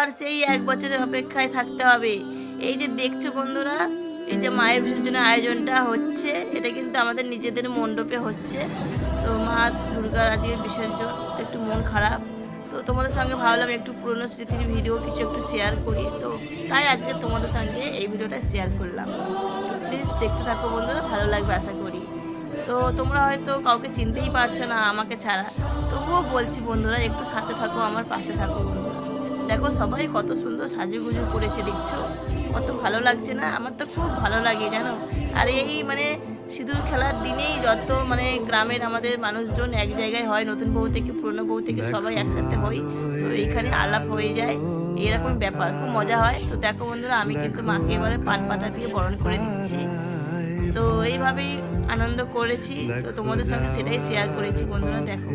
আবার সেই এক বছরের অপেক্ষায় থাকতে হবে। এই যে দেখছ বন্ধুরা, এই যে মায়ের বিসর্জনের আয়োজনটা হচ্ছে, এটা কিন্তু আমাদের নিজেদের মণ্ডপে হচ্ছে। তো মা দুর্গার আজকে বিসর্জন, একটু মন খারাপ। তো তোমাদের সঙ্গে ভাবলাম একটু পুরনো স্মৃতির ভিডিও কিছু একটু শেয়ার করি। তো তাই আজকে তোমাদের সঙ্গে এই ভিডিওটা শেয়ার করলাম। প্লিজ দেখতে থাকো বন্ধুরা, ভালো লাগবে আশা করি। তো তোমরা হয়তো কাউকে চিনতেই পারছ না আমাকে ছাড়া। তবুও বলছি বন্ধুরা, একটু সাথে থাকো, আমার পাশে থাকো বন্ধুরা। দেখো সবাই কত সুন্দর সাজুগুজু করেছে, দেখছ? কত ভালো লাগছে না? আমার তো খুব ভালো লাগে, জানো? আর এই মানে সিঁদুর খেলার দিনেই যত মানে গ্রামের আমাদের মানুষজন এক জায়গায় হয়, নতুন বউ থেকে পুরনো বউ থেকে সবাই একসাথে হই, তো এইখানে আলাপ হয়ে যায় এরকম ব্যাপার, খুব মজা হয়। তো দেখো বন্ধুরা, আমি কিন্তু মাকে এবারে পান পাতা দিয়ে বরণ করে দিচ্ছি। তো এইভাবেই আনন্দ করেছি, তো তোমাদের সঙ্গে সেটাই শেয়ার করেছি বন্ধুরা, দেখো।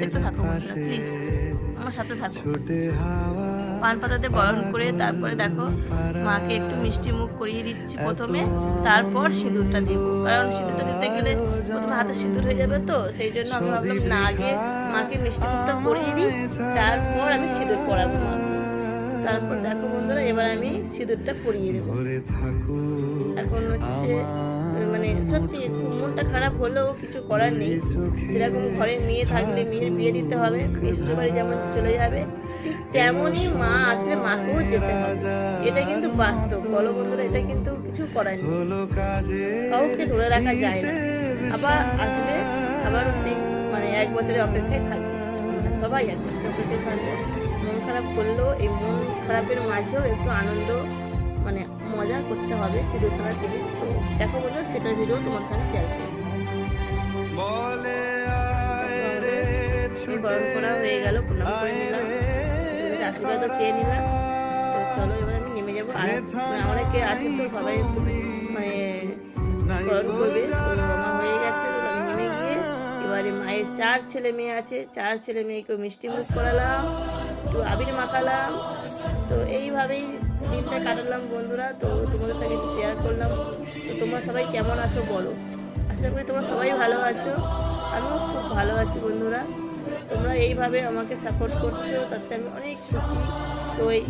দেখতে থাকো বন্ধুরা প্লিজ আমার সাথে থাকো। পান পাতাতে বরণ করে তারপরে দেখো মাকে একটু মিষ্টি মুখ করিয়ে দিচ্ছি প্রথমে। তারপর সিঁদুরটা দিব। কারণ সিঁদুরটা দিতে গেলে প্রথমে হাতে সিঁদুর হয়ে যাবে তো সেই জন্য আমি ভাবলাম না আগে মাকে মিষ্টি মুখটা করিয়ে দিই তারপর আমি সিঁদুর পরাবো মাকে তারপর দেখো বন্ধুরা এবার আমি সিঁদুরটা পরিয়ে দেবো। এখন হচ্ছে মানে সত্যি মনটা খারাপ হলেও কিছু করার নেই। যেরকম ঘরে মেয়ে থাকলে মেয়ের বিয়ে দিতে হবে শ্বশুর বাড়ি যেমন চলে যাবে ঠিক তেমনই মা আসলে মাকেও যেতে হবে। এটা কিন্তু বাস্তব বলো বন্ধুরা এটা কিন্তু কিছু করার নেই। কাউকে ধরে রাখা যায় না। আবার আসবে আবার সেই মানে এক বছরের অপেক্ষায় থাকবে। সবাই এক বছর অপেক্ষায় থাকবে। মন খারাপ করলেও এই মন খারাপের মাঝেও একটু আনন্দ মানে মজা করতে হবে সিঁদুর খেলার দিকে তো দেখো বলো সেটার ভিডিও তোমার সঙ্গে শেয়ার করেছি। বরণ করা হয়ে গেল প্রণাম করে নিলাম। আশীর্বাদও চেয়ে নিলাম। তো চলো এবার আমি নেমে যাব। আর মানে অনেকে আছে তো সবাই মানে বরণ করবে। হয়ে গেছে আমি নেমে গিয়ে এবারে মায়ের চার ছেলে মেয়ে আছে। চার ছেলে মেয়েকে মিষ্টি মুখ করালাম। একটু আবির মাখালাম তো এইভাবেই দিনটা কাটালাম বন্ধুরা। তো তোমাদের সাথে একটু শেয়ার করলাম। তো তোমরা সবাই কেমন আছো বলো। আশা করি তোমরা সবাই ভালো আছো। আমিও খুব ভালো আছি বন্ধুরা। তোমরা এইভাবে আমাকে সাপোর্ট করছ, তাতে আমি অনেক খুশি। তো এই,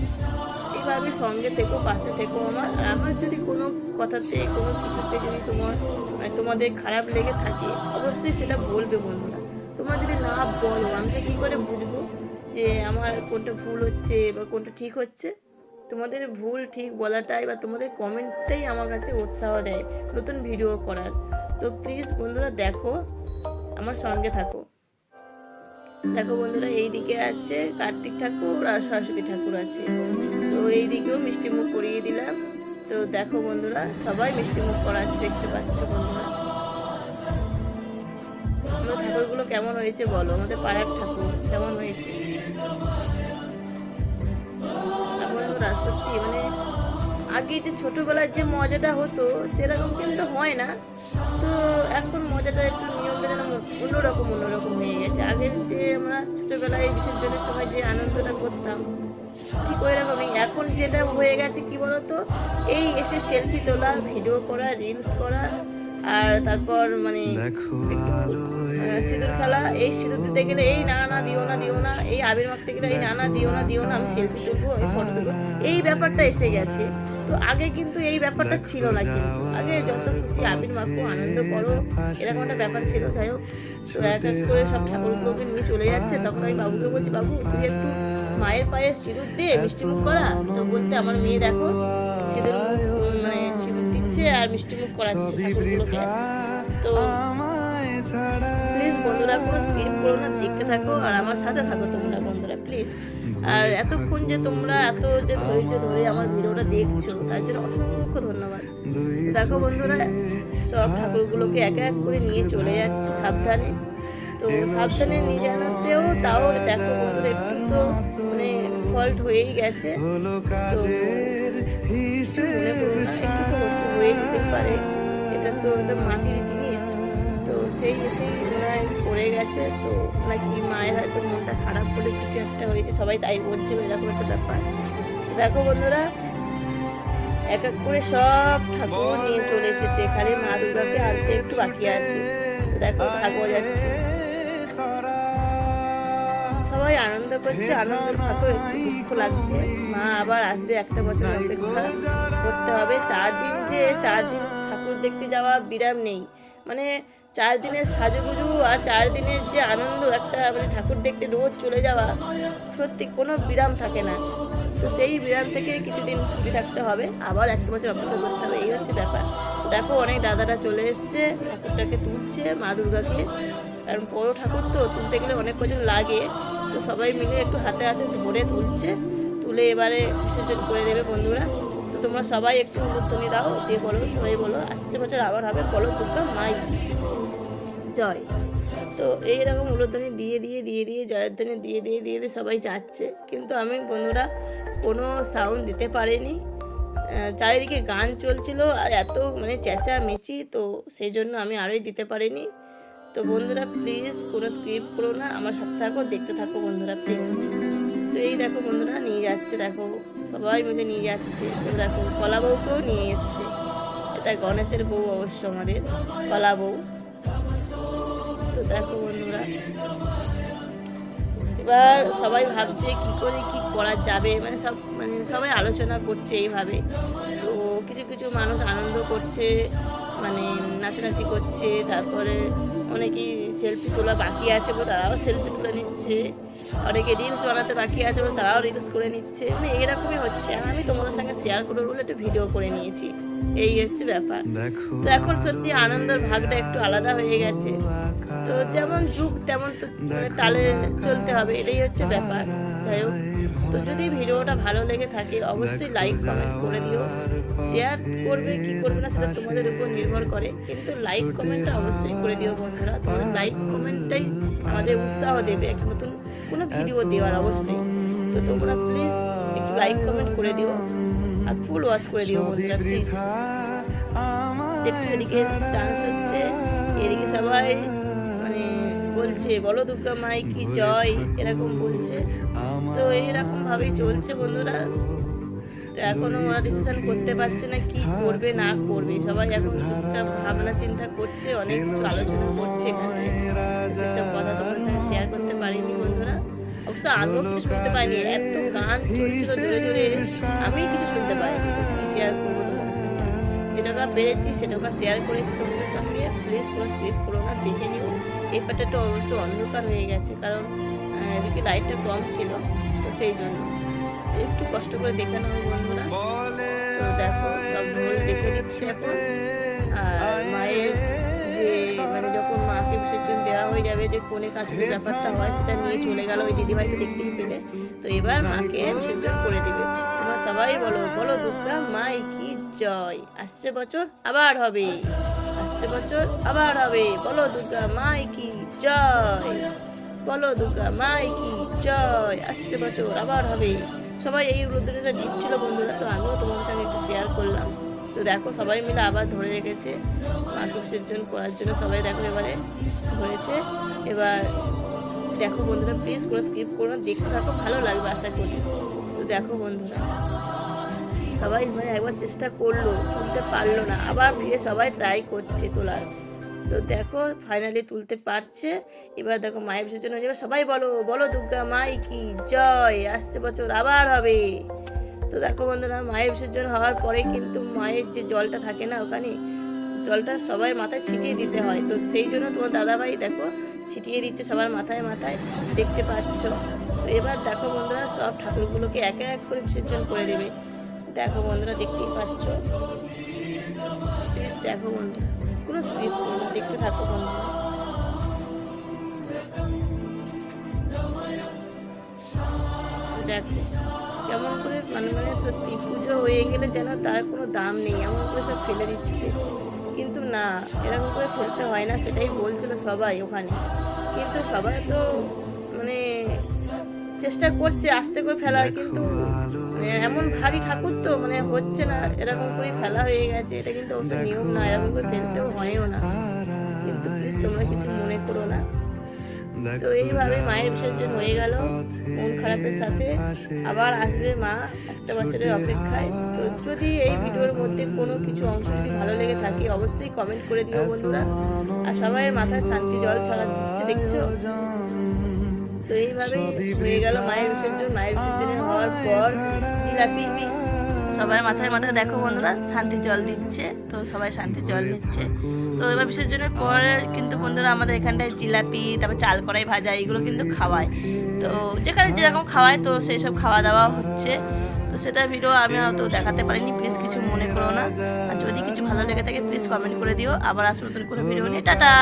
এইভাবে সঙ্গে থেকো, পাশে থেকো আমার। আমার যদি কোনো কথাতে, কোনো কিছুতে যদি তোমার মানে তোমাদের খারাপ লেগে থাকে, অবশ্যই সেটা বলবে বন্ধুরা। তোমরা যদি না বলো, আমি কী করে বুঝব? যে আমার কোনটা ভুল হচ্ছে বা কোনটা ঠিক হচ্ছে, তোমাদের ভুল ঠিক বলাটাই বা তোমাদের কমেন্টটাই আমার কাছে উৎসাহ দেয় নতুন ভিডিও করার। তো প্লিজ বন্ধুরা দেখো, আমার সঙ্গে থাকো। দেখো বন্ধুরা এই দিকে আছে কার্তিক ঠাকুর আর সরস্বতী ঠাকুর আছে। তো এই দিকেও মিষ্টি মুখ করিয়ে দিলাম। তো দেখো বন্ধুরা, সবাই মিষ্টি মুখ করাচ্ছে, দেখতে পাচ্ছ বন্ধুরা? ঠাকুরগুলো কেমন হয়েছে বলো? আমাদের পাড়ার ঠাকুর। কেমন হয়েছে? সত্যি মানে আগে যে ছোটবেলার যে মজাটা হতো, সেরকম কিন্তু হয় না। তো এখন মজাটা একটু নিয়মটা যেন অন্যরকম অন্যরকম হয়ে গেছে। আগের যে আমরা ছোটবেলায় বিসর্জনের সময় যে আনন্দটা করতাম, ঠিক ওই রকমই এখন যেটা হয়ে গেছে, কি বলতো? এই এসে সেলফি তোলা ভিডিও করা রিলস করা আর তারপর মানে সিঁদুর খেলা, এই সিঁদুর দিতে গেলে এই না না, দিও না দিও না, এই আবির মাখতে গেলে এই না না, দিও না দিও না, আমি সেলফি তুলবো আমি ফটো তুলবো। এই ব্যাপারটা এসে গেছে। তো আগে কিন্তু এই ব্যাপারটা ছিল না কিন্তু। আগে যত খুশি আবির মাখো আনন্দ করো, এরকম একটা ব্যাপার ছিল, যাই হোক। তো এক এক করে সব ঠাকুরগুলোকে নিয়ে চলে যাচ্ছে। তখন আমি বাবুকে বলছি, বাবু, তুই একটু মায়ের পায়ে সিঁদুর দিয়ে মিষ্টি মুখ করা। তো বলতে, আমার মেয়ে দেখো আর মিষ্টি মুখ করাচ্ছে ঠাকুরগুলোকে। তো প্লিজ বন্ধুরা কোনো স্কিপ করো না দেখতে থাকো আর আমার সাথে থাকো তোমরা বন্ধুরা প্লিজ। আর এতক্ষণ যে তোমরা এত যে ধৈর্য ধরে আমার ভিডিওটা দেখছ তার জন্য অসংখ্য ধন্যবাদ। দেখো বন্ধুরা সব ঠাকুরগুলোকে এক এক করে নিয়ে চলে যাচ্ছে সাবধানে। তো সাবধানে নিয়ে জানাতেও তাও দেখো বন্ধুরা একটু তো মানে ফল্ট হয়েই গেছে। তো মনে করো না একটু তো যেতে পারে। এটা তো একটা মাটির জিনিস। তো সেই ইয়েতেই ওনার পড়ে গেছে। তো নাকি মায়ের হয়তো মনটা খারাপ করে কিছু একটা হয়েছে। সবাই তাই বলছিল, এরকম একটা ব্যাপার। দেখো বন্ধুরা, এক এক করে সব ঠাকুর নিয়ে চলে এসেছে। খালি মা দুর্গাকে আনতে একটু বাকি আছে। দেখো, ঠাকুর যাচ্ছে। সবাই আনন্দ করছে আনন্দের ফাঁকেও একটু দুঃখ লাগছে। মা আবার আসবে একটা বছর অপেক্ষা করতে হবে। চার দিন যে চার দিন ঠাকুর দেখতে যাওয়া বিরাম নেই। মানে চার দিনের সাজুগুজু আর চার দিনের যে আনন্দ একটা মানে ঠাকুর দেখতে রোজ চলে যাওয়া সত্যি কোনো বিরাম থাকে না। তো সেই বিরাম থেকে কিছুদিন ছুটি থাকতে হবে। আবার একটা বছর অপেক্ষা করতে হবে এই হচ্ছে ব্যাপার। দেখো অনেক দাদারা চলে এসছে ঠাকুরটাকে তুলছে মা দুর্গাকে। কারণ বড় ঠাকুর তো তুলতে গেলে অনেক কজন লাগে। তো সবাই মিলে একটু হাতে হাতে ধরে তুলছে, তুলে এবারে বিসর্জন করে দেবে বন্ধুরা। তো তোমরা সবাই একটু উলুধ্বনি দাও, দিয়ে বলো, সবাই বলো, আসছে বছর আবার হবে বলো দুর্গা মাই। জয়। তো এইরকম উলুধ্বনি দিয়ে দিয়ে দিয়ে দিয়ে, জয়ধ্বনি দিয়ে দিয়ে দিয়ে দিয়ে সবাই যাচ্ছে। কিন্তু আমি বন্ধুরা কোনো সাউন্ড দিতে পারিনি। চারিদিকে গান চলছিল আর এত মানে চেঁচামেচি, তো সেই জন্য আমি আরোই দিতে পারিনি। তো বন্ধুরা প্লিজ কোনো স্ক্রিপ্ট করো না, আমার সাথে থাকো, দেখতে থাকো বন্ধুরা প্লিজ তো এই দেখো বন্ধুরা, নিয়ে যাচ্ছে, দেখো, সবাই মিলে নিয়ে যাচ্ছে। তো দেখো, কলা বউকেও নিয়ে এসছে। এটা গণেশের বউ অবশ্য আমাদের, কলা বউ। তো দেখো বন্ধুরা, এবার সবাই ভাবছে কি করে কি করা যাবে মানে সব মানে সবাই আলোচনা করছে এইভাবে। তো কিছু কিছু মানুষ আনন্দ করছে মানে নাচানাচি করছে, তারপরে অনেকেই সেলফি তোলা বাকি আছে বলে তারাও সেলফি তুলে নিচ্ছে। অনেকে রিলস বানাতে বাকি আছে বলে তারাও রিলস করে নিচ্ছে। মানে এরকমই হচ্ছে। আর আমি তোমাদের সঙ্গে শেয়ার করব বলে একটু ভিডিও করে নিয়েছি। এই হচ্ছে ব্যাপার। তো এখন সত্যি আনন্দের ভাগটা একটু আলাদা হয়ে গেছে। তো যেমন যুগ তেমন তো মানে তালে চলতে হবে। এটাই হচ্ছে ব্যাপার। যাই হোক তো যদি ভিডিওটা ভালো লেগে থাকে অবশ্যই লাইক কমেন্ট করে দিও। শেয়ার করবে, কি করবে না সেটা তোমাদের উপর নির্ভর করে। কিন্তু লাইক কমেন্টটা অবশ্যই করে দিও বন্ধুরা। তোমাদের লাইক কমেন্টটাই আমাদের উৎসাহ দেবে একটা নতুন কোনো ভিডিও দেওয়ার অবশ্যই। তো তোমরা প্লিজ একটু লাইক কমেন্ট করে দিও আর ফুল ওয়াচ করে দিও বন্ধুরা প্লিজ দেখছ এদিকে ডান্স হচ্ছে, এদিকে সবাই মানে বলছে, বলো দুর্গা মাই কি জয়? এরকম বলছে। তো এইরকম ভাবেই চলছে বন্ধুরা। তো এখনও ওরা ডিসিশন করতে পারছে না কি করবে, না করবে। সবাই এখন চুপচাপ ভাবনা চিন্তা করছে, অনেক কিছু আলোচনা করছে তো সেসব কথা সঙ্গে শেয়ার করতে পারিনি বন্ধুরা। অবশ্য আমিও কিছু শুনতে পাইনি। এত গান চলছিল জোরে জোরে আমি কিছু শুনতে তো কি শেয়ার করব তোমাদের সঙ্গে? যেটা পেরেছি সেটা শেয়ার করেছি তোমাদের সঙ্গে প্লিজ কোনো স্ক্রিপ্ট করো না, দেখে নিও। এই পাটাটা অবশ্য অন্ধকার হয়ে গেছে, কারণ এদিকে লাইটটা কম ছিল, তো সেই জন্য। একটু কষ্ট করে দেখে নাও বন্ধুরা। তো দেখো সব ঢোল দেখে দিচ্ছে এখন। আর মায়ের যে মানে যখন মাকে বিসর্জন দেওয়া হয়ে যাবে যে কোনে কাছুর ব্যাপারটা হয় সেটা নিয়ে চলে গেল ওই দিদিভাইকে দেখতেই পেলে। তো এবার মাকে বিসর্জন করে দেবে। তোমরা সবাই বলো বলো দুর্গা মাই কি জয়। আসছে বছর আবার হবে। আসছে বছর আবার হবে। বলো দুর্গা মাই কি জয়। বলো দুর্গা মাই কি জয়। আসছে বছর আবার হবে। সবাই এই রুদ্রটা দিচ্ছিল বন্ধুরা, তো আমিও তোমাদের সঙ্গে একটু শেয়ার করলাম। তো দেখো সবাই মিলে আবার ধরে রেখেছে মাকে বিসর্জন করার জন্য সবাই দেখো এবারে ধরেছে। এবার দেখো বন্ধুরা প্লিজ কোনো স্কিপ করো দেখতে থাকো, ভালো লাগবে আশা করি। তো দেখো বন্ধুরা, সবাই মানে একবার চেষ্টা করল তুলতে পারল না। আবার ফিরে সবাই ট্রাই করছে তোলার। তো দেখো ফাইনালি তুলতে পারছে। এবার দেখো, মায়ের বিসর্জন হয়ে যাবে। সবাই বলো বলো দুর্গা মাই কি জয়। আসছে বছর, আবার হবে। তো দেখো বন্ধুরা, মায়ের বিসর্জন হওয়ার পরে কিন্তু মায়ের যে জলটা থাকে না ওখানে, জলটা সবাই মাথায় ছিটিয়ে দিতে হয়। তো সেই জন্য তোমার দাদাভাই দেখো, ছিটিয়ে দিচ্ছে সবার মাথায় মাথায়। দেখতে পাচ্ছ। তো এবার দেখো বন্ধুরা, সব ঠাকুরগুলোকে একে এক করে বিসর্জন করে দেবে। দেখো বন্ধুরা, দেখতেই পাচ্ছ। দেখো বন্ধুরা। কোনো স্ক্রিপ্ট দেখতে থাকো বন্ধুরা দেখো কেমন করে মানে মানে সত্যি পুজো হয়ে গেলে যেন তার কোনো দাম নেই এমন করে সব ফেলে দিচ্ছে। কিন্তু না এরকম করে ফেলতে হয় না সেটাই বলছিল সবাই ওখানে। কিন্তু সবাই তো মানে চেষ্টা করছে আস্তে করে ফেলার কিন্তু এমন ভারী ঠাকুর তো মানে হচ্ছে না, এরকম করে ফেলা হয়ে গেছে, এটা কিন্তু অবশ্য নিয়ম না, এরকম করে ফেলতেও হয়ও না। কিন্তু প্লিজ তোমরা কিছু মনে করো না। তো এইভাবে মায়ের বিসর্জন হয়ে গেল, মন খারাপের সাথে। আবার আসবে মা একটা বছরের অপেক্ষায়। তো যদি এই ভিডিওর মধ্যে কোনো কিছু অংশ যদি ভালো লেগে থাকে, অবশ্যই কমেন্ট করে দিও বন্ধুরা। আর সবাইয়ের মাথায় শান্তি জল ছড়া দিচ্ছে, দেখছ? তো এইভাবে হয়ে গেল মায়ের বিসর্জন মায়ের বিসর্জনের হওয়ার পর জিলাপি সবাই মাথায় মাথায় দেখো বন্ধুরা শান্তি জল দিচ্ছে তো সবাই শান্তি জল নিচ্ছে। তো এবার বিসর্জনের পরে কিন্তু বন্ধুরা আমাদের এখানটায় জিলাপি তারপর চাল কড়াই ভাজা এগুলো কিন্তু খাওয়ায়। তো যেখানে যেরকম খাওয়ায় তো সেই সব খাওয়া দাওয়া হচ্ছে। তো সেটা ভিডিও আমি হয়তো দেখাতে পারিনি প্লিজ কিছু মনে করো না। আর যদি কিছু ভালো লেগে থাকে প্লিজ কমেন্ট করে দিও। আবার আসব নতুন কোনো ভিডিও নিয়ে। টাটা!